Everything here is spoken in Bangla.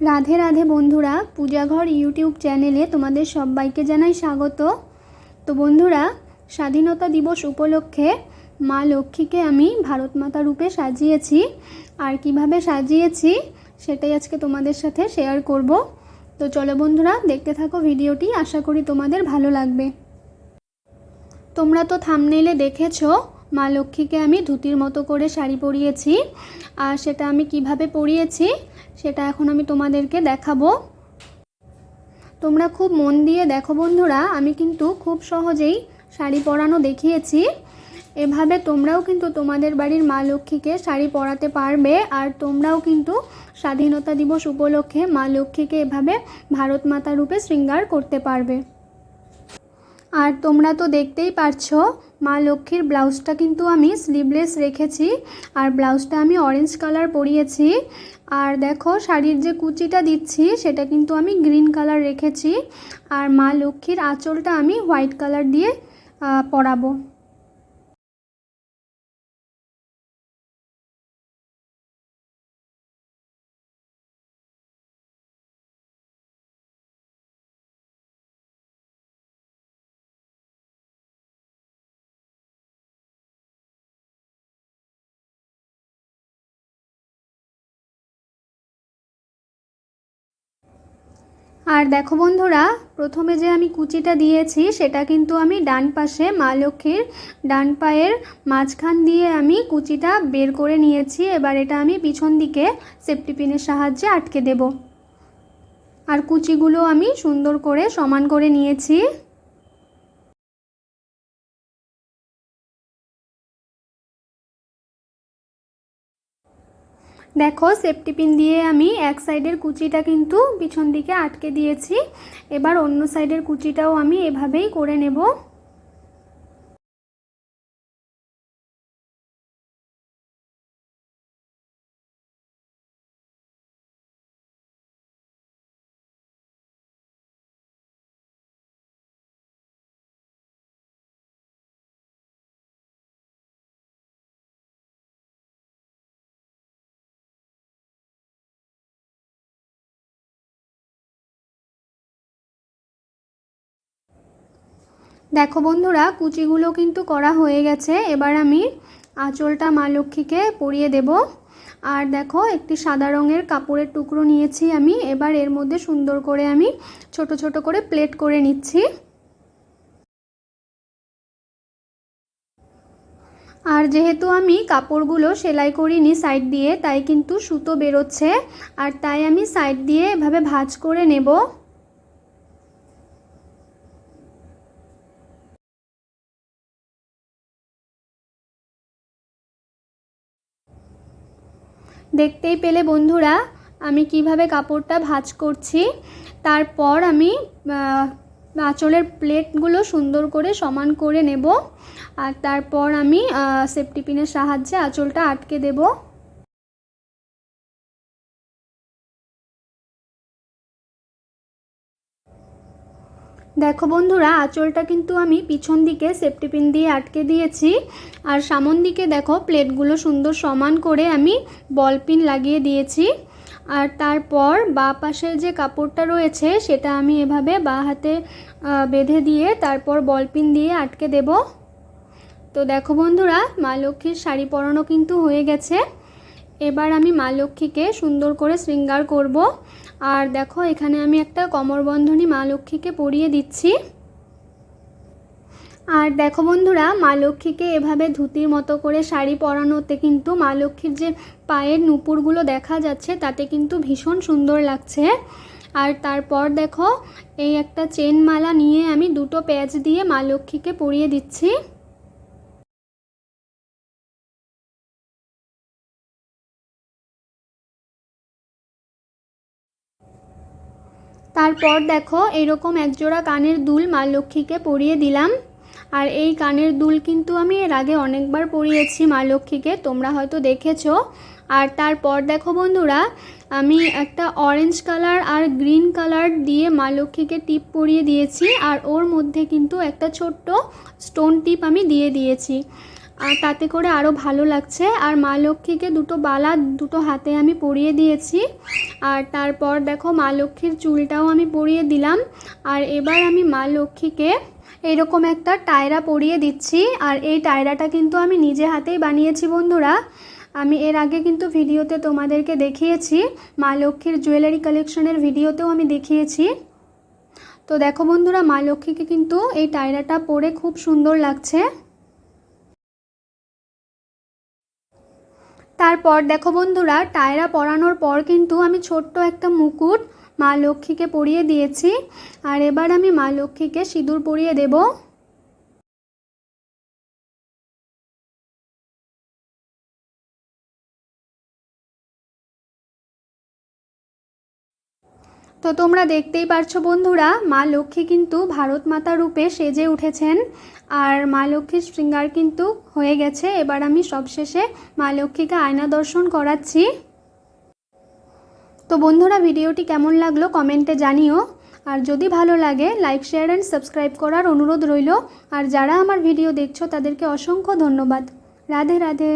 রাধে রাধে বন্ধুরা, পূজাঘর ইউটিউব চ্যানেলে তোমাদের সবাইকে জানাই স্বাগত। তো বন্ধুরা, স্বাধীনতা দিবস উপলক্ষে মা লক্ষ্মীকে আমি ভারত মাতা রূপে সাজিয়েছি। আর কীভাবে সাজিয়েছি, সেটাই আজকে তোমাদের সাথে শেয়ার করব। তো চলো বন্ধুরা, দেখতে থাকো ভিডিওটি, আশা করি তোমাদের ভালো লাগবে। তোমরা তো থামনেলে দেখেছ, মা লক্ষ্মীকে আমি ধুতির মতো করে শাড়ি পরিয়েছি। আর সেটা আমি কীভাবে পরিয়েছি সেটা এখন আমি তোমাদেরকে দেখাবো। তোমরা খুব মন দিয়ে দেখো বন্ধুরা, আমি কিন্তু খুব সহজেই শাড়ি পরানো দেখিয়েছি। এভাবে তোমরাও কিন্তু তোমাদের বাড়ির মা লক্ষ্মীকে শাড়ি পরাতে পারবে, আর তোমরাও কিন্তু স্বাধীনতা দিবস উপলক্ষে মা লক্ষ্মীকে এভাবে ভারত মাতা রূপে শৃঙ্গার করতে পারবে। আর তোমরা তো দেখতেই পারছ, মা লক্ষ্মীর ব্লাউজটা কিন্তু আমি স্লিভলেস রেখেছি আর ব্লাউজটা আমি অরেঞ্জ কালার পরিয়েছি। আর দেখো শাড়ির যে কুচিটা দিচ্ছি, সেটা কিন্তু আমি গ্রিন কালার রেখেছি। আর মা লক্ষ্মীর আঁচলটা আমি হোয়াইট কালার দিয়ে পরাবো। আর দেখো বন্ধুরা, প্রথমে যে আমি কুচিটা দিয়েছি, সেটা কিন্তু আমি ডান পাশে মা লক্ষ্মীর ডান পায়ের মাঝখান দিয়ে আমি কুচিটা বের করে নিয়েছি। এবার এটা আমি পিছন দিকে সেফটি পিনের সাহায্যে আটকে দেব। আর কুচিগুলো আমি সুন্দর করে সমান করে নিয়েছি। দেখো সেফটি পিন দিয়ে আমি এক সাইডের কুচিটা কিন্তু পিছন দিকে আটকে দিয়েছি। এবার অন্য সাইডের কুচিটাও আমি এভাবেই করে নেব। দেখো বন্ধুরা, কুচিগুলো কিন্তু করা হয়ে গেছে। এবার আমি আঁচলটা মা লক্ষ্মীকে পরিয়ে দেব। আর দেখো, একটি সাদা রঙের কাপড়ের টুকরো নিয়েছি আমি। এবার এর মধ্যে সুন্দর করে আমি ছোট ছোট করে প্লেট করে নিচ্ছি। আর যেহেতু আমি কাপড়গুলো সেলাই করিনি সাইড দিয়ে, তাই কিন্তু সুতো বেরোচ্ছে। আর তাই আমি সাইড দিয়ে এভাবে ভাজ করে নেব। দেখতেই পেলে বন্ধুরা, আমি কীভাবে কাপড়টা ভাজ করছি। তারপর আমি আঁচলের প্লেটগুলো সুন্দর করে সমান করে নেব। আর তারপর আমি সেফটি পিনের সাহায্যে আঁচলটা আটকে দেব। দেখো বন্ধুরা, আঁচলটা কিন্তু আমি পিছন দিকে সেফটি পিন দিয়ে আটকে দিয়েছি। আর সামন দিকে দেখো, প্লেটগুলো সুন্দর সমান করে আমি বল পিন লাগিয়ে দিয়েছি। আর তারপর বা পাশের যে কাপড়টা রয়েছে, সেটা আমি এভাবে বা হাতে বেঁধে দিয়ে তারপর বল পিন দিয়ে আটকে দেব। তো দেখো বন্ধুরা, মা লক্ষ্মীর শাড়ি পরানো কিন্তু হয়ে গেছে। এবার আমি মা লক্ষ্মীকে সুন্দর করে শৃঙ্গার করব। আর দেখো, এখানে আমি একটা কমরবন্ধনী মা লক্ষ্মীকে পরিয়ে দিচ্ছি। আর দেখো বন্ধুরা, মা লক্ষ্মীকে এভাবে ধুতির মতো করে শাড়ি পরানোতে কিন্তু মা লক্ষ্মীর যে পায়ের নুপুরগুলো দেখা যাচ্ছে, তাতে কিন্তু ভীষণ সুন্দর লাগছে। আর তারপর দেখো, এই একটা চেন মালা নিয়ে আমি দুটো প্যাচ দিয়ে মা লক্ষ্মীকে পরিয়ে দিচ্ছি। তারপর দেখো এরকম একজোড়া কানের দুল মা লক্ষ্মীকে পরিয়ে দিলাম। আর এই কানের দুল কিন্তু আমি এর আগে অনেকবার পরিয়েছি মা লক্ষ্মীকে, তোমরা হয়তো দেখেছ। আর তারপর দেখো বন্ধুরা, আমি একটা অরেঞ্জ কালার আর গ্রিন কালার দিয়ে মা লক্ষ্মীকে টিপ পরিয়ে দিয়েছি। আর ওর মধ্যে কিন্তু একটা ছোট্ট স্টোন টিপ আমি দিয়ে দিয়েছি। আর তাতে করে আরও ভালো লাগছে। আর মা লক্ষ্মীকে দুটো বালা দুটো হাতে আমি পরিয়ে দিয়েছি। আর তারপর দেখো মা লক্ষ্মীর চুলটাও আমি পরিয়ে দিলাম। আর এবার আমি মা লক্ষ্মীকে এরকম একটা টায়রা পরিয়ে দিচ্ছি। আর এই টায়রাটা কিন্তু আমি নিজে হাতেই বানিয়েছি বন্ধুরা। আমি এর আগে কিন্তু ভিডিওতে তোমাদেরকে দেখিয়েছি। মা লক্ষ্মীর জুয়েলারি কালেকশনের ভিডিওতেও আমি দেখিয়েছি। তো দেখো বন্ধুরা, মা লক্ষ্মীকে কিন্তু এই টায়রাটা পরে খুব সুন্দর লাগছে। তারপর দেখো বন্ধুরা, টায়রা পরানোর পর কিন্তু আমি ছোট্ট একটা মুকুট মা লক্ষ্মীকে পরিয়ে দিয়েছি। আর এবার আমি মা লক্ষ্মীকে সিঁদুর পরিয়ে দেব। তো তোমরা দেখতেই পারছ বন্ধুরা, মা লক্ষ্মী কিন্তু ভারত মাতা রূপে সেজে উঠেছেন। আর মা লক্ষ্মীর শৃঙ্গার কিন্তু হয়ে গেছে। এবার আমি সবশেষে মা লক্ষ্মীকে আয়না দর্শন করাচ্ছি। তো বন্ধুরা, ভিডিওটি কেমন লাগল কমেন্টে জানিও। আর যদি ভালো লাগে, লাইক, শেয়ার অ্যান্ড সাবস্ক্রাইব করার অনুরোধ রইল। আর যারা আমার ভিডিও দেখছ, তাদেরকে অসংখ্য ধন্যবাদ। রাধে রাধে।